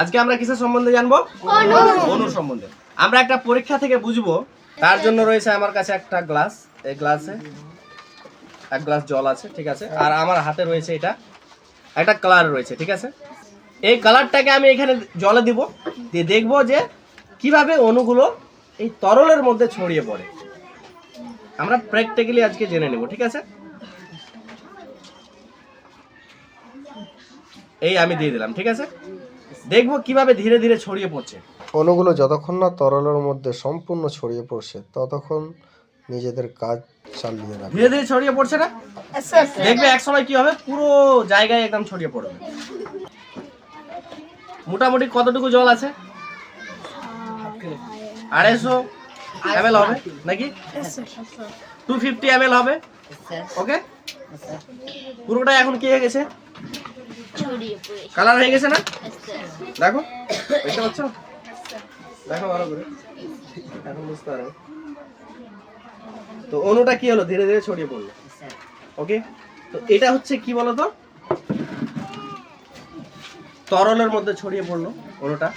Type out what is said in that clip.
আজকে আমরা কিসের সম্বন্ধে জানব? অণু সম্বন্ধে। আমরা একটা পরীক্ষা থেকে বুঝব তার জন্য রয়েছে আমার কাছে একটা গ্লাস এই গ্লাসে এক গ্লাস জল আছে ঠিক আছে? আর আমার হাতে রয়েছে এটা একটা কালার রয়েছে ঠিক আছে? এই কালারটাকে আমি এখানে জলে দিব দিয়ে দেখব যে কীভাবে অণুগুলো এই তরলের মধ্যে ছড়িয়ে পড়ে। আমরা প্র্যাকটিক্যালি আজকে জেনে নেব ঠিক আছে? এই আমি দিয়ে দিলাম ঠিক আছে? দেখব কীভাবে ধীরে ধীরে ছড়িয়ে পড়ছে। অণুগুলো যতক্ষণ না তরলের মধ্যে সম্পূর্ণ ছড়িয়ে পড়ছে ততক্ষণ নিজেদের কাজ চালিয়ে রাখে ধীরে ধীরে ছড়িয়ে পড়ছে না? দেখবে এক সময় কি হবে? পুরো জায়গায় একদম ছড়িয়ে পড়বে। মোটামুটি কতটুকু জল আছে? আড়াইশো এম হবে নাকি? টু ফিফটি এম হবে। ওকে পুরোটা এখন কি হয়ে গেছে? কালার হয়ে গেছে না? দেখো বুঝতে পারছ দেখো ভালো করে। এখন বুঝতে পারো তো অনুটা কি হলো? ধীরে ধীরে ছড়িয়ে পড়ল। ওকে? তো এটা হচ্ছে কি বলতো? তরলের মধ্যে ছড়িয়ে পড়ল অণুটা